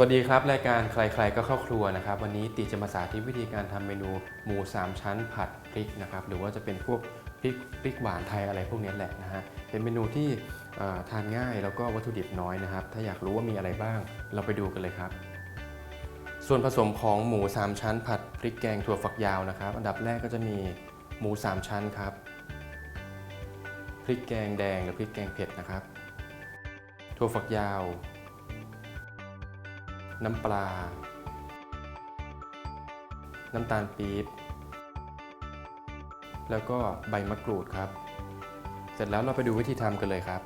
วัสดีครับ รายการใครๆก็เข้าครัวนะครับ วันนี้ติจะมาสาธิตวิธีการทำเมนูหมู 3 ชั้นผัดพริกนะครับหรือว่าจะเป็นพวกพริกพริกหวานไทยอะไรพวกนี้แหละนะฮะเป็นเมนูที่ทานง่ายแล้วก็วัตถุดิบน้อยนะครับ ถ้าอยากรู้ว่ามีอะไรบ้างเราไปดูกันเลยครับ ส่วนผสมของหมู 3 ชั้น ผัดพริกแกงถั่วฝักยาวนะครับ อันดับแรกก็จะมีหมู 3 ชั้นครับพริกแกงแดงหรือพริกแกงเผ็ดนะครับถั่วฝักยาว น้ำปลา น้ำตาลปี๊บ แล้วก็ใบมะกรูดครับ เสร็จแล้วเราไปดูวิธีทำกันเลยครับ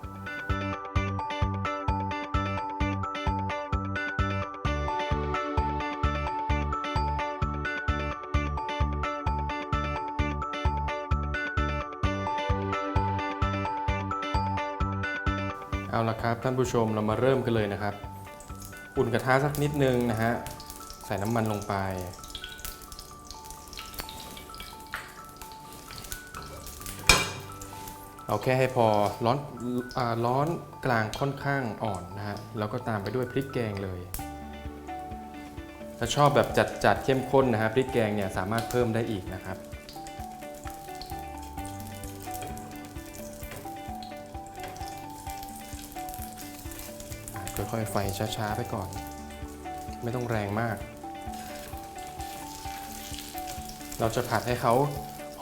เอาละครับท่านผู้ชมเรามาเริ่มกันเลยนะครับ อุ่นกระทะสักนิดนึงนะฮะ ใส่น้ำมันลงไป เอาแค่ให้พอร้อนอาร้อนกลางค่อนข้างอ่อนนะฮะ แล้วก็ตามไปด้วยพริกแกงเลย ถ้าชอบแบบจัดจัดเข้มข้นนะฮะพริกแกงเนี่ยสามารถเพิ่มได้อีกนะครับ ค่อยๆ ไฟช้าๆ ไปก่อน ไม่ต้องแรงมาก เราจะผัดให้เขา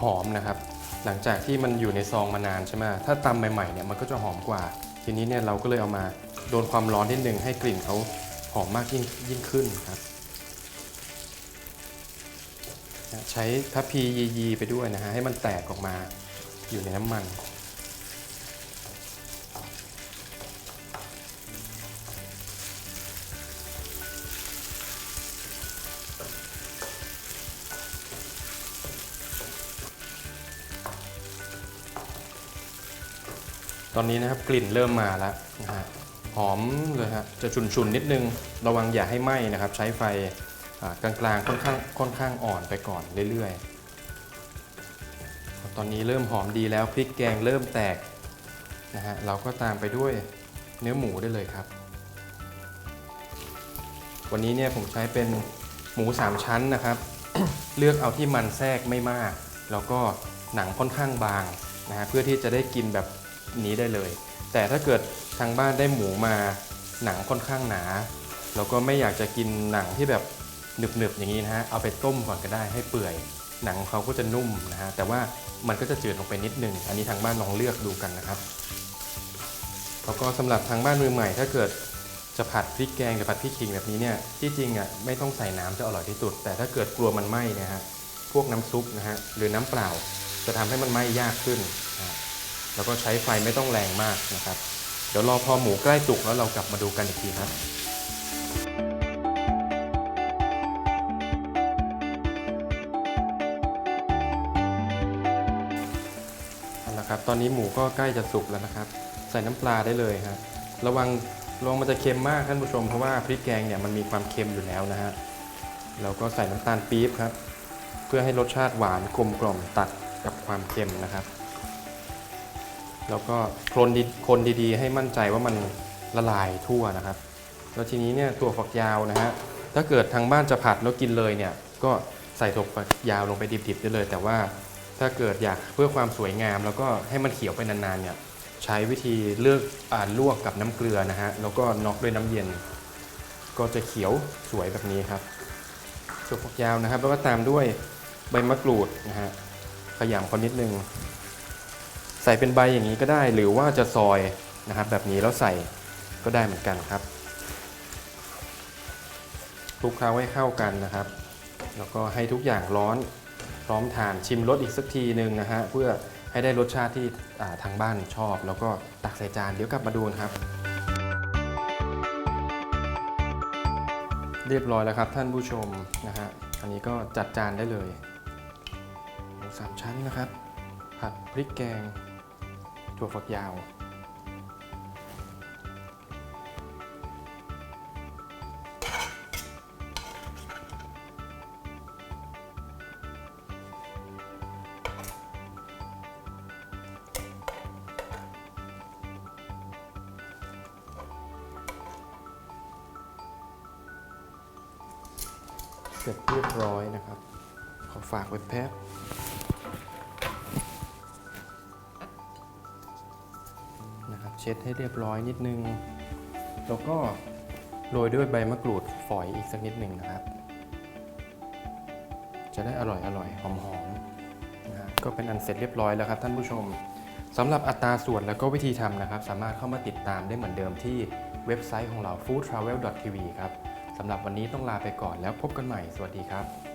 หอมนะครับ หลังจากที่มันอยู่ในซองมานานใช่ไหมถ้าตำใหม่ๆเนี่ยมันก็จะหอมกว่า ทีนี้เนี่ยเราก็เลยเอามาโดนความร้อนนิดนึงให้กลิ่นเขาหอมมากยิ่งยิ่งขึ้นครับ ใช้ทัพพียียีไปด้วยนะฮะให้มันแตกออกมาอยู่ในน้ำมัน ตอนนี้นะครับกลิ่นเริ่มมาแล้วนะฮะหอมเลยฮะจะฉุนๆนิดนึงระวังอย่าให้ไหม้นะครับ ใช้ไฟอ่ากลางๆค่อนข้างค่อนข้างอ่อนไปก่อนเรื่อยๆ ตอนนี้เริ่มหอมดีแล้วพริกแกงเริ่มแตกนะฮะเราก็ตามไปด้วยเนื้อหมูได้เลยครับ วันนี้เนี่ยผมใช้เป็นหมู 3 ชั้นนะครับ เลือกเอาที่มันแทรกไม่มาก แล้วก็หนังค่อนข้างบางนะฮะเพื่อที่จะได้กินแบบ นี้ได้เลย แต่ถ้าเกิดทางบ้านได้หมูมาหนังค่อนข้างหนาแล้วก็ไม่อยากจะกินหนังที่แบบหนึบๆอย่างนี้นะฮะเอาไปต้มก่อนก็ได้ให้เปื่อย หนังเขาก็จะนุ่มนะฮะแต่ว่ามันก็จะจืดลงไปนิดนึง อันนี้ทางบ้านลองเลือกดูกันนะครับแล้วก็สำหรับทางบ้านมือใหม่ ถ้าเกิดจะผัดพริกแกงหรือผัดพริกขิงแบบนี้เนี่ยที่จริงอะไม่ต้องใส่น้ำจะอร่อยที่สุด แต่ถ้าเกิดกลัวมันไหม้นะฮะพวกน้ำซุปนะฮะหรือน้ำเปล่า จะทำให้มันไหม้ยากขึ้นนะ แล้วก็ใช้ไฟไม่ต้องแรงมากนะครับ เดี๋ยวรอพอหมูใกล้สุกแล้วเรากลับมาดูกันอีกทีครับเอาละครับ ตอนนี้หมูก็ใกล้จะสุกแล้วนะครับ ใส่น้ำปลาได้เลยครับ ระวังระวังมันจะเค็มมากท่านผู้ชมเพราะว่าพริกแกงเนี่ยมันมีความเค็มอยู่แล้วนะฮะแล้วก็ใส่น้ำตาลปี๊บครับ เพื่อให้รสชาติหวานกลมกล่อมตัดกับความเค็มนะครับ แล้วก็คนดีคนดีๆ ให้มั่นใจว่ามันละลายทั่วนะครับ แล้วทีนี้เนี่ยถั่วฝักยาวนะฮะถ้าเกิดทางบ้านจะผัดแล้วกินเลยเนี่ยก็ใส่ถั่วฝักยาวลงไปดิบๆได้เลย แต่ว่าถ้าเกิดอยากเพื่อความสวยงาม แล้วก็ให้มันเขียวไปนานๆเนี่ยใช้วิธีเลือกอ่านลวกกับน้ำเกลือนะฮะแล้วก็น็อกด้วยน้ำเย็น ก็จะเขียวสวยแบบนี้ครับถั่วฝักยาวนะครับ แล้วก็ตามด้วยใบมะกรูดนะฮะขยำเขานิดนึง ใส่เป็นใบอย่างนี้ก็ได้ หรือว่าจะซอยนะครับ แบบนี้แล้วใส่ก็ได้เหมือนกันครับคลุกเคล้าให้เข้ากันนะครับ แล้วก็ให้ทุกอย่างร้อนพร้อมทานชิมรสอีกสักทีหนึ่งนะฮะเพื่อให้ได้รสชาติที่ทางบ้านชอบ แล้วก็ตักใส่จานเดี๋ยวกลับมาดูนะครับ เรียบร้อยแล้วครับท่านผู้ชมนะฮะอันนี้ก็จัดจานได้เลยสามชั้นนะครับ ผัดพริกแกง ถั่วฝักยาว เสร็จเรียบร้อยนะครับ ขอฝากไว้แป๊บ เช็ดให้เรียบร้อยนิดนึง แล้วก็โรยด้วยใบมะกรูดฝอยอีกสักนิดหนึ่งนะครับ จะได้อร่อยอร่อยหอมหอมๆนะฮะก็เป็นอันเสร็จเรียบร้อยแล้วครับท่านผู้ชมสำหรับอัตราส่วนแล้วก็วิธีทำนะครับ สามารถเข้ามาติดตามได้เหมือนเดิมที่เว็บไซต์ของเรา foodtravel.tv ครับสำหรับวันนี้ต้องลาไปก่อนแล้วพบกันใหม่ สวัสดีครับ